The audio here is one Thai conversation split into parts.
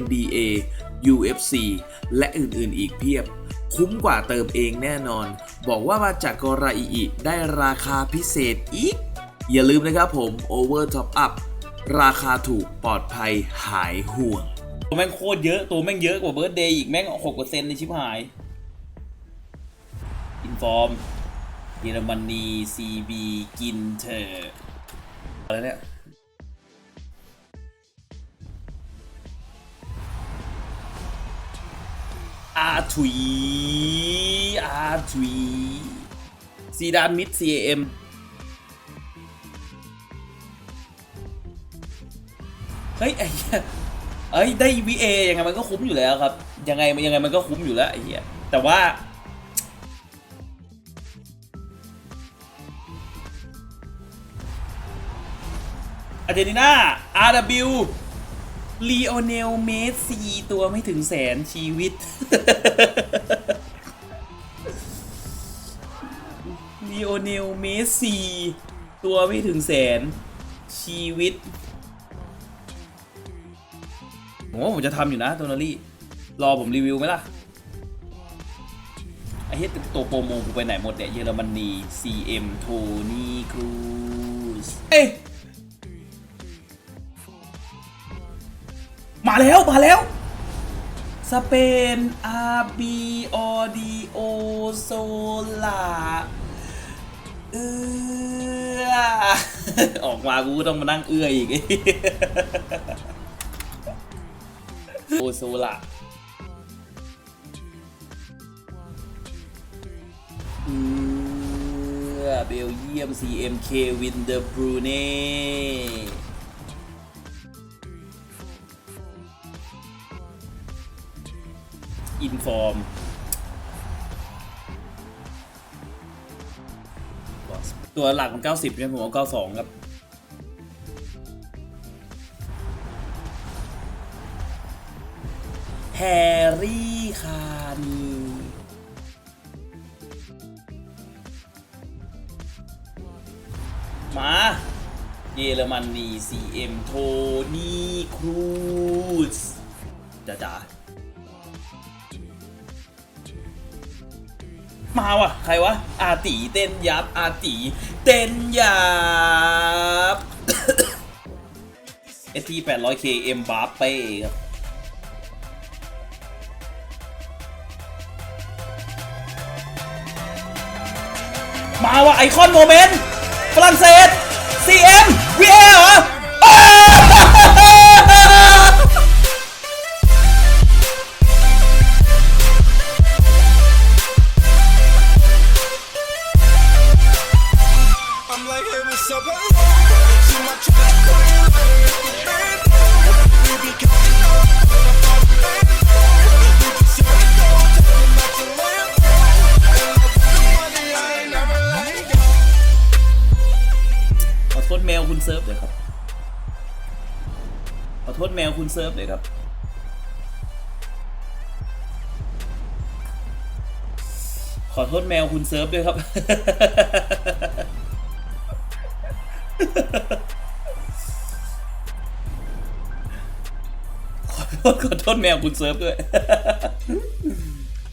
NBA UFC และอื่นๆอีกเพียบ คุ้มกว่าเติมเองแน่นอน บอกว่ามาจากกราอีอีได้ราคาพิเศษอีก อย่าลืมนะครับผม Over Top Up ราคาถูกปลอดภัยหายห่วง ตัวแม่งโคตรเยอะ ตัวแม่งเยอะกว่าเบิร์ดเดย์อีกแม่งหกเปอร์เซ็นต์ในชิบหาย อินฟอร์ม เยอรมนีซีบีกินเธออะไรเนี่ย อาถุยอาถุยซีดานมิดซีเอ็มเฮ้ยไอ้เหี้ยเอ้ยได้ VA ยังไงมันก็คุ้มอยู่แล้วครับ ยังไงยังไงมันก็คุ้มอยู่แล้วไอ้เหี้ยแต่ว่า อาร์เจนตินา RW ลีโอเนลเมสซีตัวไม่ถึงแสนชีวิต ลีโอเนลเมสซีตัวไม่ถึงแสนชีวิต ผมว่าผมจะทำอยู่นะโทนารี่ รอผมรีวิวไหมล่ะ ไอ้เหี้ยตัวโปรโมกูไปไหนหมดเนี่ยเยอรมนี CM โทนี่ครูสเอ้ย มาแล้วมาแล้วสเปนอาบีออดีโอโซลาเออออกมากูต้องมานั่งเอื้ออีกโอโซลาเออเบลเยียม CMK วินเดอร์บรูเน่ อินฟอร์มตัวหลักมัน 90ใช่ไหมผมเอา92 ครับ แฮร์รี่คานีมา เยอรมนี CM โทนี่ ครูสจ้าจ้า มาว่ะ ใครวะ อาตีเต้นยับ อาตีเต้นยับเอที800 k เอ็มบาเป้ครับมาว่ะไอคอนโมเมนต์ฝรั่งเศส CM VA เหรอ ณเซิร์ฟเลยครับขอโทษแมวคุณเซิร์ฟด้วยครับ ขอโทษขอโทษแมวคุณเซิร์ฟด้วย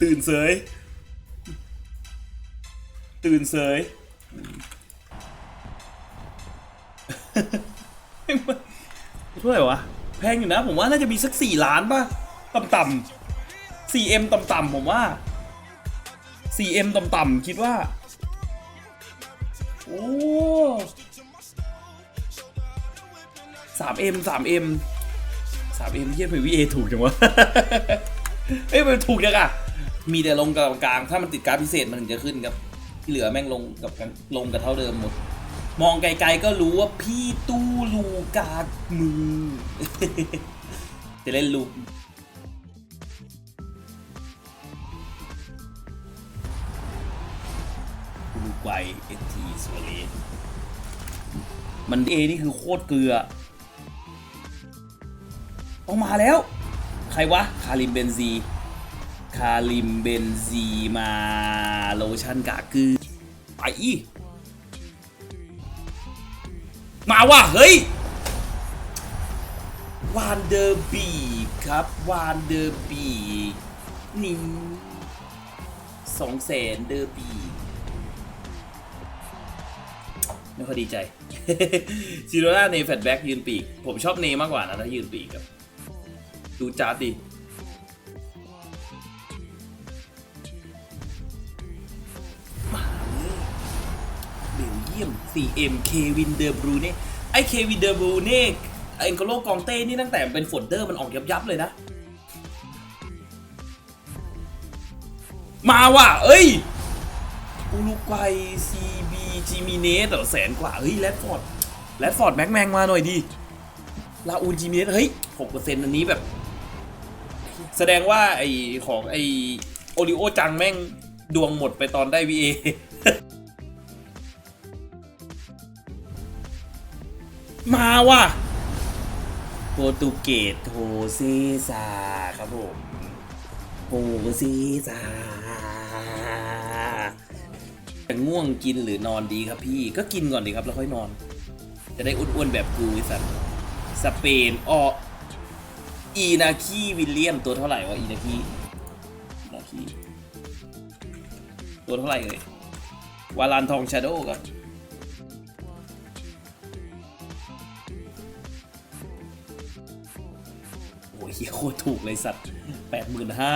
ตื่นเสย ตื่นเสย เท่าไหร่วะ แพงอยู่นะ ผมว่าน่าจะมีสักสี่ล้านป่ะ ต่ำๆ 4M ต่ำๆผมว่า 4M ต่ำๆคิดว่า โอ้ 3M 3M 3M เทียบไปวีเอถูกจังวะ เอ้ยมันถูกจังอะมีแต่ลงกับกลาง ถ้ามันติดการพิเศษมันถึงจะขึ้นครับ ที่เหลือแม่งลงกับกันลงกับเท่าเดิมหมด มองไกลๆก็รู้ว่าพี่ตู้ลูกาดมือ จะเล่นลูกลูกไกเอทีสวเลสมันเอนี่คือโคตรเกลือออกมาแล้ว ใครวะ คาริมเบนซี คาริมเบนซีมา โลชั่นกากือไป มาว่ะเฮ้ยวานเดอร์บีครับวานเดอร์บีนี่สองแสนเดอร์บีไม่ค่อยดีใจซิโรนาเนแฟตแบ็กยืนปีก ผมชอบเนมากกว่านะถ้ายืนปีกครับ ดูจาร์ดดิ เยียม 4M เควินเดอร์บรูเน่ไอเควินเดอร์บรูเน่ไอเอ็นโกโลกองเต้นี่ตั้งแต่เป็นฝนเดอร์มันออกยับยับๆเลยนะ มาว่ะ เอ้ยอุรุกวัยซีบีจิมิเนสแสนกว่า เฮ้ยแรดฟอร์ดแรดฟอร์ดแม็กแมงมาหน่อยดิลาอูนจิมิเนสเฮ้ยหกเปอร์เซ็นต์อันนี้แบบ แสดงว่าไอของไอโอริโอจังแม่งดวงหมดไปตอนได้ VA มาว่ะโปรตุเกสโฮเซซาครับผมโฮเซซาจะง่วงกินหรือนอนดีครับพี่ก็กินก่อนดีครับแล้วค่อยนอน จะได้อ้วนๆแบบกูไอ้สัตว์สเปนอออีนาคีวิลเลียมตัวเท่าไหร่วะอีนาคีอีนาคีตัวเท่าไหร่เลยวาลานทองชาโดก่อน อ้ยเหี้ยโคตรถูกเลยสัตว์แปดหมื่นห้า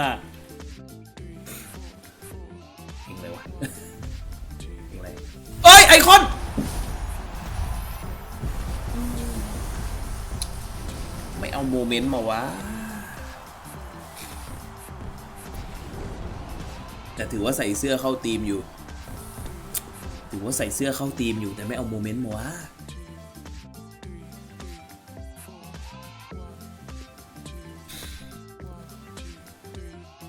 เองเลยวะเองอะไรเอ้ย ไอคอน ไม่เอาโมเมนต์มาวะแต่ถือว่าใส่เสื้อเข้าทีมอยู่ ถือว่าใส่เสื้อเข้าทีมอยู่แต่ไม่เอาโมเมนต์มาวะ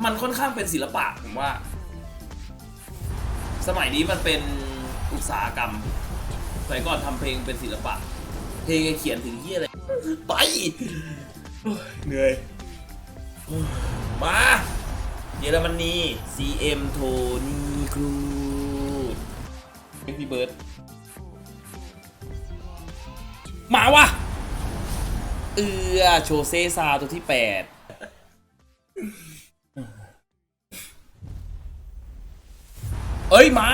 มันค่อนข้างเป็นศิลปะผมว่า สมัยนี้มันเป็นอุตสาหกรรมสมัยก่อนทำเพลงเป็นศิลปะ เพลงเขียนถึงที่อะไร ไปเหนื่อย มา เยอรมนี CM โทนี่ครูพี่เบิร์ดมาวะเอือโชเซซาตัวที่8เอ้ยมา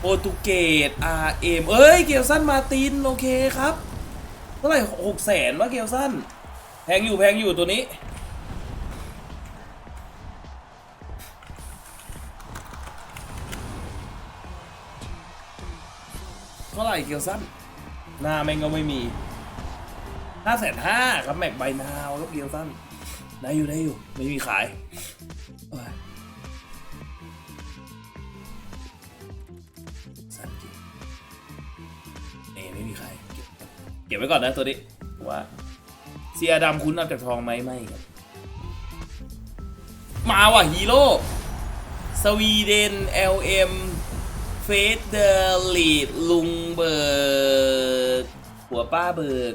โปรตุเกส RM เอมเอ้ยเกียวซันมาตินโอเคครับเท่าไหร่หกแสนวะเกียวสั้นแพงอยู่แพงอยู่ตัวนี้เท่าไหร่เกียวสั้นหน้าแม่งก็ไม่มีห้าแสนห้าครับแม็กใบนาวครับเกียวสั้นได้อยู่ได้อยู่ไม่มีขาย เอไม่มีใคร เก็บไว้ก่อนนะตัวนี้ว่าเสียดำคุ้นนับจากทองไหมไม่ครับมาว่ะฮีโร่สวีเดน LM เฟเดอร์ลีดลุงเบิร์กหัวป้าเบิร์ก